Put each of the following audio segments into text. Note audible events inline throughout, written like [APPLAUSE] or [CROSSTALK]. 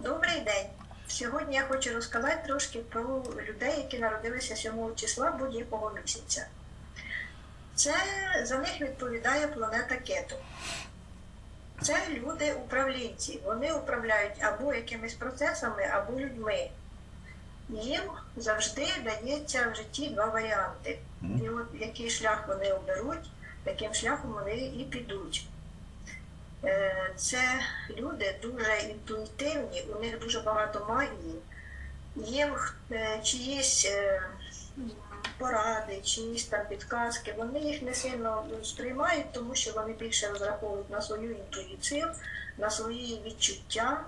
Добрий день. Сьогодні я хочу розказати трошки про людей, які народилися 7 числа будь-якого місяця. Це за них відповідає планета Кету. Це люди управлінці. Вони управляють або якимись процесами, або людьми. Їм завжди дається в житті два варіанти. І от який шлях вони оберуть, таким шляхом вони і підуть. Е, Це люди дуже інтуїтивні, у них дуже багато магії. Їм е, чиїсь е, поради, чиїсь там підказки, вони їх не сильно сприймають, тому що вони більше розраховують на свою інтуїцію, на свої відчуття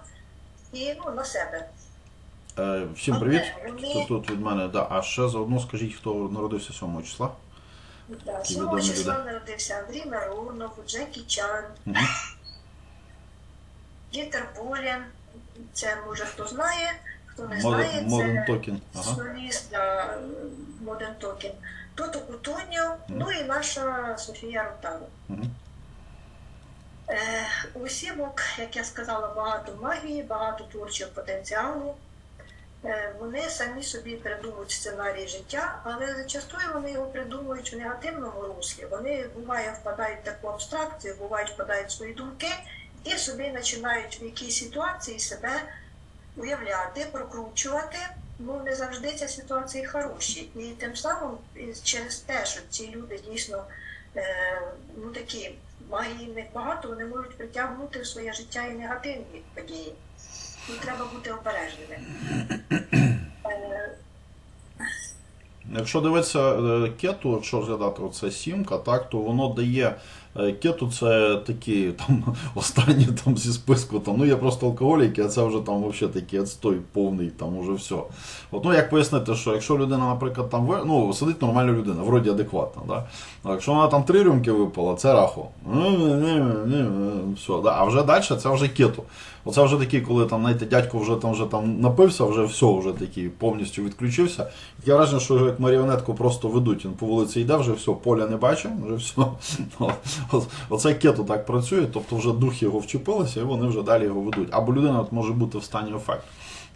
і ну, на себе. Всім привіт. Вони- тут від мене? Да. А ще заодно скажіть, хто народився 7 числа. Да, 7 числа народився Андрій Миронов, Джекі Чан, Мгм. Дітер Болін. Це може хто знає, хто не Modern, знає, Modern це Talking. Ага. соліст да, Modern Talking. Тото Кутуньо, ну і наша Софія Ротару. Мгм. Е, у сімок, як я сказала, багато магії, багато творчого потенціалу. Е, Вони самі собі придумують сценарій життя, але зачастую вони його придумують в негативному руслі. Вони буває впадають в таку абстракцію, бувають впадають в свої думки і собі починають в якійсь ситуації себе уявляти, прокручувати. Ну не завжди ці ситуації хороші. І тим самим через те, що ці люди дійсно е, ну такі магії в багато, вони можуть притягнути в своє життя і негативні події. Ну, треба бути обережними. Е, Якщо дивитися е, кету, якщо розглядати оце сімка, так, то воно дає. Е, Кету це такі там [LAUGHS] останні там зі списку. Там, ну є просто алкоголіки, а це вже там взагалі такий отстой повний, там уже все. От, ну як пояснити, що якщо людина, наприклад, там ну, сидить нормальна людина, вроді адекватна, да? якщо вона там три рюмки випала, це рахо. Все, да? А вже далі це вже кету. Оце вже такі, коли там, знаєте, дядько вже там вже там напився, вже все, вже такий повністю відключився. Таке враження, що його як маріонетку просто ведуть. Він по вулиці йде, вже все, поля не бачить, вже все. [LAUGHS] [LAUGHS] Оце кету так працює, тобто вже духи його вчепилися і вони вже далі його ведуть. Або людина от може бути в стані ефекту.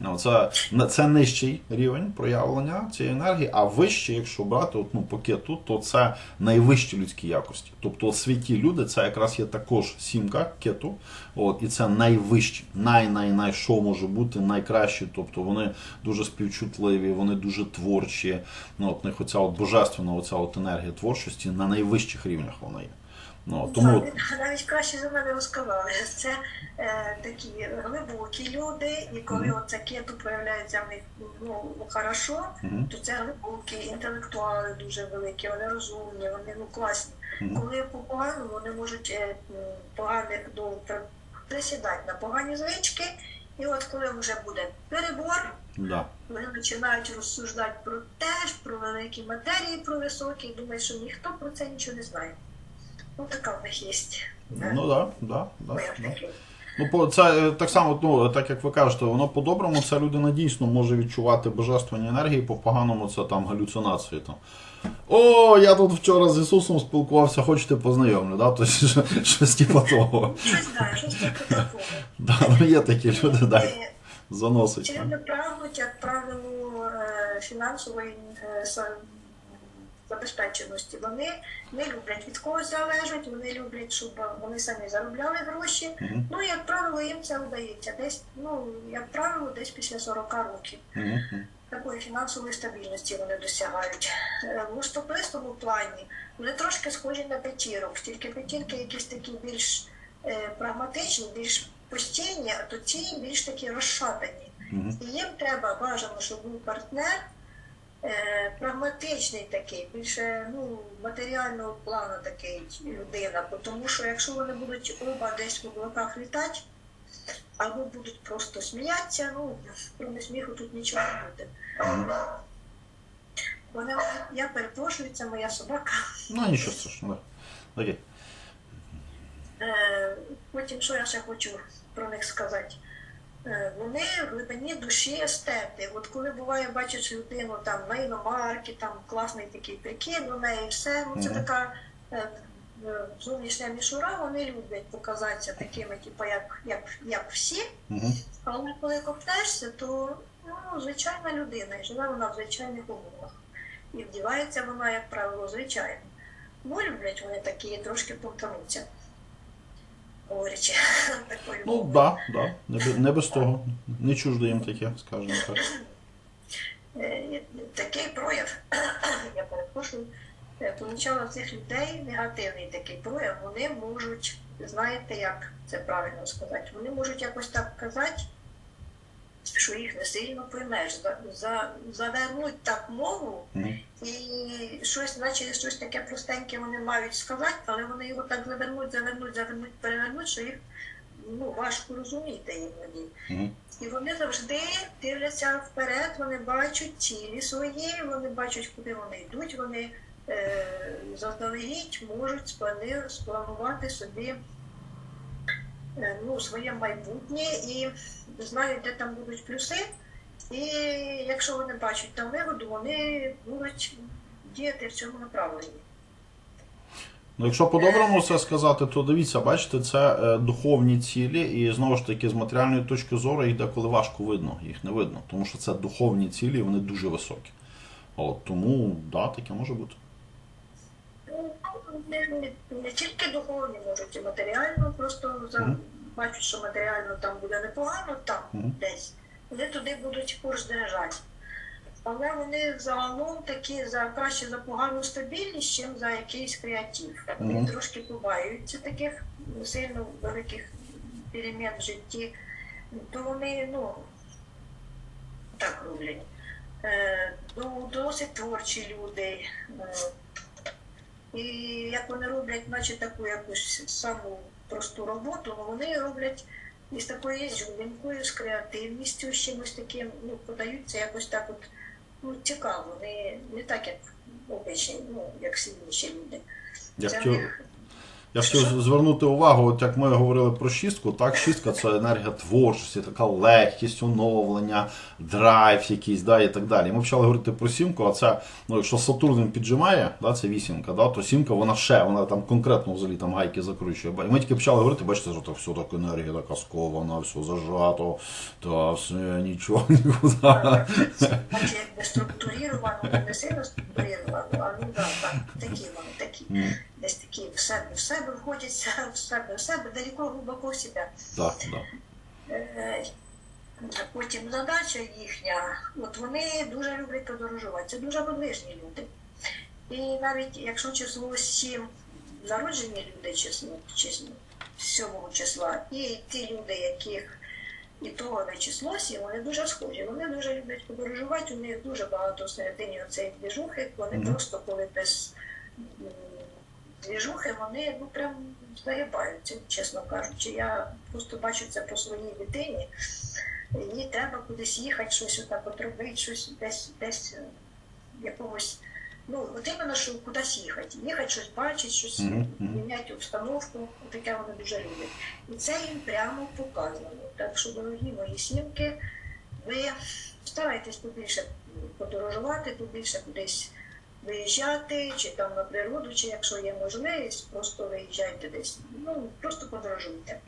Ну, це, це нижчий рівень проявлення цієї енергії, а вищий, якщо брати от, ну, по кету, то це найвищі людські якості. Тобто святі люди, це якраз є також сімка кету, от, і це найвищі, най-най-най, що може бути, найкращі. Тобто вони дуже співчутливі, вони дуже творчі. Ну, от, них оця от божественна оця от енергія творчості на найвищих рівнях вона є. Ну, тому Так, навіть краще за мене розказали. Це е, такі глибокі люди, і коли Мгм. оце кету появляється в них ну, хорошо, Мгм. то це глибокі, інтелектуали дуже великі, вони розумні, вони ну, класні. Мгм. Коли по-поганому вони можуть е, поганих до присідати на погані звички, і от коли вже буде перебор, да. вони починають розсуждати про те про великі матерії, про високі, і думають, що ніхто про це нічого не знає. Ну, така в них є. Ну да, да, да, да. Ну, по- це е, так само, ну, так як ви кажете, воно по-доброму, ця людина дійсно може відчувати божественні енергії, по-поганому це там галюцинації. Там. О, я тут вчора з Ісусом спілкувався, хочете познайомлю, да? Тобто, що- щось типу того. Щось знає, щось таке [LAUGHS] такого. Да, ну, є такі люди, да, Е, заносить. Там. люди прагнуть, як правило, е, фінансової забезпеченості. Вони не люблять від когось залежать, вони люблять, щоб вони самі заробляли гроші. Мгм. Ну, як правило, їм це вдається. Десь, ну, як правило, десь після 40 років. Мгм, мгм. Такої фінансової стабільності вони досягають. Е, В особистому плані вони трошки схожі на п'ятірок, тільки п'ятірки якісь такі більш е, прагматичні, більш постійні, а то ці більш такі розшатані. Мгм. І їм треба бажано, щоб був партнер прагматичний такий, більше ну, матеріального плану такий людина. Тому що якщо вони будуть оба десь в облаках літати, або будуть просто сміятися, ну, кроме сміху тут нічого не буде. Вони, я перепрошую, це моя собака. Ну, нічого страшного. Окей. Е, Потім, що я ще хочу про них сказати? Е, Вони в глибині душі естети. От коли буває, бачиш людину там на іномарки, там класний такий прикид у неї, все, ну це така е, е, зовнішня мішура, вони люблять показатися такими, типу, як, як, як всі. Але коли копнешся, то ну, звичайна людина, і живе вона в звичайних умовах. І вдівається вона, як правило, звичайно. Бо люблять вони такі трошки повтонуться. Говорячи [LAUGHS] такою Ну, так, да, да. Не, не без того. Не чуждо їм таке, скажімо так. [CLEARS THROAT] Е, такий прояв, [CLEARS THROAT] я перепрошую, е, помічала цих людей негативний такий прояв. Вони можуть, знаєте, як це правильно сказати, вони можуть якось так казати, що їх не сильно за, завернуть так мову, і щось, наче щось таке простеньке вони мають сказати, але вони його так завернуть, завернуть, завернуть, перевернуть, що їх ну, важко розуміти іноді. І вони завжди дивляться вперед, вони бачать цілі свої, вони бачать, куди вони йдуть, вони е, заздалегідь можуть сплани- спланувати собі е, ну, своє майбутнє. І знають, де там будуть плюси. І якщо вони бачать там вигоду, вони будуть діяти в цьому направленні. Ну, якщо по-доброму це сказати, то дивіться, бачите, це е, духовні цілі, і знову ж таки, з матеріальної точки зору їх деколи важко видно, їх не видно, тому що це духовні цілі, і вони дуже високі. От, тому, да, таке може бути. Ну, не, не, не тільки духовні можуть і матеріально, просто за. Бачать, що матеріально там буде непогано, там Мгм. десь. Вони туди будуть курс держати. Але вони загалом такі за краще за погану стабільність, чим за якийсь креатив. Вони Мгм. трошки побаюються таких сильно великих перемін в житті, то вони ну, так роблять. Е, ну, досить творчі люди. Е, і як вони роблять, наче таку якусь саму просту роботу, але вони роблять із такою зюбінкою, з креативністю, з чимось таким, ну, подаються якось так от ну, цікаво, не, не так, як обичні, ну, як інші люди. Як, Це в них я хотів звернути увагу, от як ми говорили про шістку, так, шістка це енергія творчості, така легкість, оновлення, драйв якийсь, да, і так далі. Ми почали говорити про сімку, а це, ну, якщо Сатурн він піджимає, да, це вісімка, да, то сімка вона ще, вона там конкретно взагалі там гайки закручує. І ми тільки почали говорити, бачите, що все так енергія така скована, все зажато, та все, нічого нікуди. Наче якби структурировано, не сильно структурировано, а ну так, такі вони такі. Десь такі в себе, в себе входяться, [LAUGHS] в себе, в себе, далеко глибоко в себе. Так, так. Е, Потім задача їхня, от вони дуже люблять подорожувати. Це дуже подвижні люди. І навіть якщо число 7 народжені люди, число, число 7 числа, і ті люди, яких і того не число 7, вони дуже схожі. Вони дуже люблять подорожувати, у них дуже багато всередині оцеї двіжухи, вони Мгм. просто коли без двіжухи, вони ну прям загибаються, чесно кажучи. Я просто бачу це по своїй дитині. Їй треба кудись їхати, щось отак от робити, щось десь, десь е, в якомусь. Ну, от іменно, що кудись їхати. Їхати, щось бачити, щось міняти обстановку, таке вони дуже люблять. І це їм прямо показано. Так що, дорогі мої сімки, ви старайтесь побільше подорожувати, побільше кудись виїжджати, чи там на природу, чи якщо є можливість, просто виїжджайте десь. Ну, просто подорожуйте.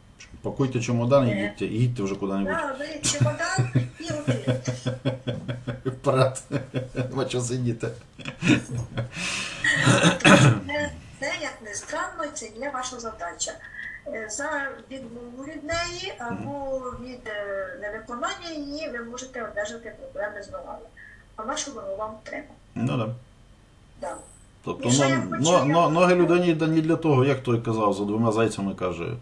Пакуйте чемодан і Е. їдьте, і їдьте вже куди-небудь. Да, беріть чемодан і [LAUGHS] вперед. Вперед. Нема чого сидіти. Що це, це, як не странно, це є ваша задача. Е, За відмову від неї або від е, невиконання її ви можете одержати проблеми з ногами. А на що воно вам треба? Ну да. Да. Тобто що но, но, ноги людині дані для того, як той казав, за двома зайцями каже.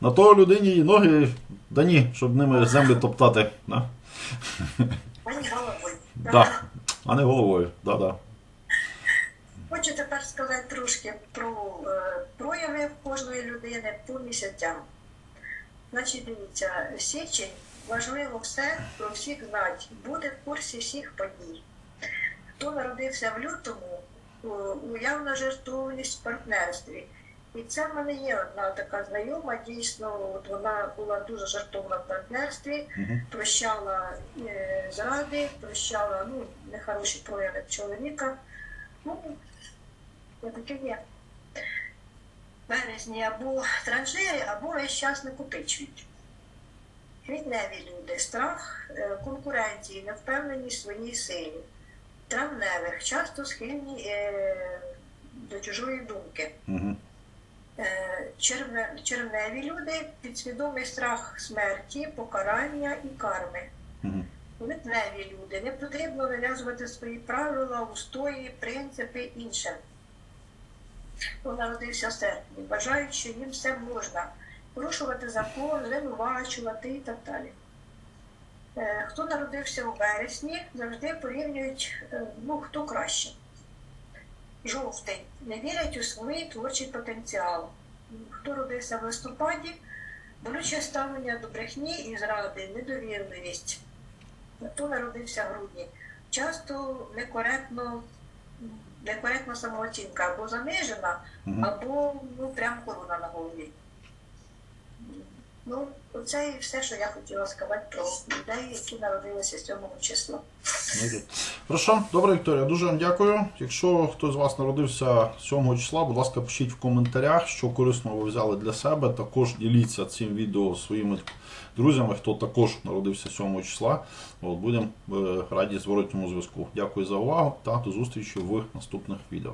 На того людині і ноги дані, щоб ними землю топтати. Да? Ані головою. Да. А не головою. Да, да. Хочу тепер сказати трошки про е, прояви кожної людини по місяцям. Значить, дивіться, січень важливо все про всіх знати, бути в курсі всіх подій. Хто народився в лютому, уявна жертовність в партнерстві. І це в мене є одна така знайома, дійсно, от вона була дуже жертовна в партнерстві, прощала е, зради, прощала ну, нехороші прояви чоловіка. Ну, таке є. березні або транжири, або весь час накопичують. Квітневі люди, страх е, конкуренції, невпевненість в своїй силі. Травневих, часто схильні е, до чужої думки. Угу. Е, червне- червневі люди підсвідомий страх смерті, покарання і карми. Угу. Литвеві люди не потрібно нав'язувати свої правила, устої, принципи іншим. Хто народився в серпні, що їм все можна порушувати закон, звинувачувати і так далі. Е, Хто народився у вересні, завжди порівнюють, е, ну, хто краще. Жовтий не вірять у свій творчий потенціал. Хто родився в листопаді, болюче ставлення до брехні і зради, недовірливість. Хто народився в грудні, часто некоректно, некоректна самооцінка або занижена, або ну, прям корона на голові. Ну, це і все, що я хотіла сказати про людей, які народилися 7 числа. Хорошо, добре, Вікторія, дуже вам дякую. Якщо хтось з вас народився 7 числа, будь ласка, пишіть в коментарях, що корисного ви взяли для себе. Також діліться цим відео своїми друзями, хто також народився 7 числа. От, будемо е, раді зворотньому зв'язку. Дякую за увагу та до зустрічі в наступних відео.